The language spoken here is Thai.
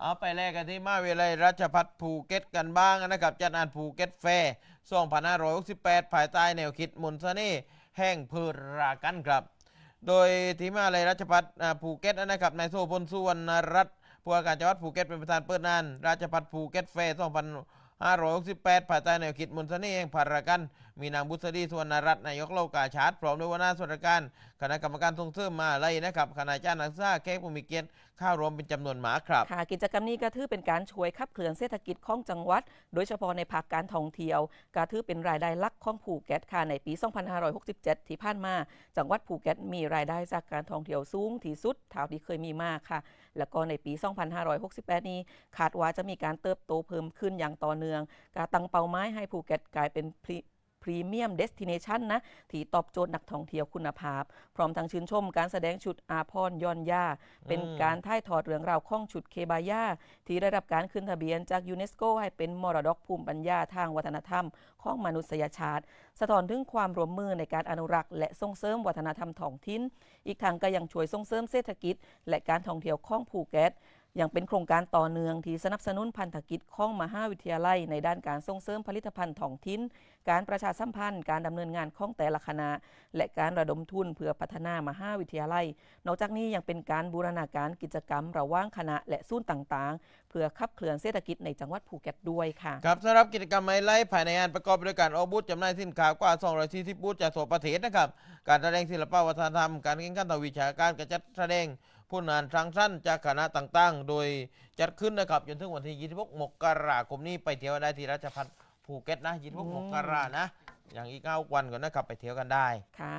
เอาไปแลกกันที่มาวิทยาลัยราชภัฏภูเก็ตกันบ้างนะครับจัดงานภูเก็ตแฟร์2568 ภายใต้แนวคิดมนต์เสน่ห์แห่งพืชรากันครับ โดยทีมาวิทยาลัยราชภัฏอ่าภูเก็ตนะครับนายโซพลสุวรรณรัตน์ผู้ว่าการจังหวัดภูเก็ตเป็นประธานเปิดงาน ราชภัฏภูเก็ตแฟร์2568 ภายใต้แนวคิดมนต์เสน่ห์แห่งพืชรากัน มีนางบุษดีสุวรรณรัตน์นายกเหล่ากาชาติพร้อมด้วยวหน้าส่วนราชการคณะกรรมการส่งเสริมมาลัยนะครับคณะอาจานักศึกษาแขกผู้มีเกียรติเข้ารวมเป็นจำนวนหมาครับค่ะกิจกรรมนี้ก็ถือเป็นการช่วยขับเคลื่อนเศรษฐกิจของจังหวัด โดยเฉพาะในภาคการท่องเที่ยวก็ถือเป็นรายได้หลักของภูเก็ตค่ะในปี 2567 ที่ผ่านมา จังหวัดภูเก็ตมีรายได้จากการท่องเที่ยวสูงที่สุดเท่าที่เคยมีมาค่ะ แล้วก็ในปี 2568 นี้คาดว่าจะมีการเติบโตเพิ่มขึ้นอย่างต่อเนื่องการตั้งเป้าหมายให้ภูเก็ตกลายเป็น พรีเมียมเดสติเนชันนะที่ตอบโจทย์นักท่องเที่ยวคุณภาพ พร้อมทั้งชื่นชมการแสดงชุดอาพรยอนย่า เป็นการถ่ายทอดเรื่องราวของชุดเคบายาที่ได้รับการขึ้นทะเบียนจากยูเนสโกให้เป็นมรดกภูมิปัญญาทางวัฒนธรรม ของมนุษยชาติ สะท้อนถึงความร่วมมือในการอนุรักษ์ และส่งเสริมวัฒนธรรมท้องถิ่น อีกทางก็ยังช่วยส่งเสริมเศรษฐกิจ และการท่องเที่ยวของภูเก็ต ยังเป็นโครงการต่อเนื่องที่สนับสนุนพันธกิจของมหาวิทยาลัย ในด้านการส่งเสริมผลิตภัณฑ์ท้องถิ่น การประชาสัมพันธ์ การดำเนินงานของแต่ละคณะ และการระดมทุนเพื่อพัฒนามหาวิทยาลัย นอกจากนี้ยังเป็นการบูรณาการกิจกรรม ระหว่างคณะและศูนย์ต่างๆ เพื่อขับเคลื่อนเศรษฐกิจในจังหวัดภูเก็ตด้วยค่ะ ครับสำหรับกิจกรรมไฮไลท์ภายในงานประกอบไปด้วยการออกบูธจำหน่ายสินค้ากว่า 240บูธจากทั่วประเทศนะครับ การแสดงศิลปวัฒนธรรม การแข่งขันทางวิชาการการจัดแสดง ผู้นานทางสั้นจากคณะต่างๆ โดยจัดขึ้นนะครับจนถึงวันที่26มกราคมนี้ไปเที่ยวได้ที่ราชพัฒภูเก็ตนะ26มกรานะ อย่างอีก9วันก่อนนะครับไปเที่ยวกันได้ค่ะ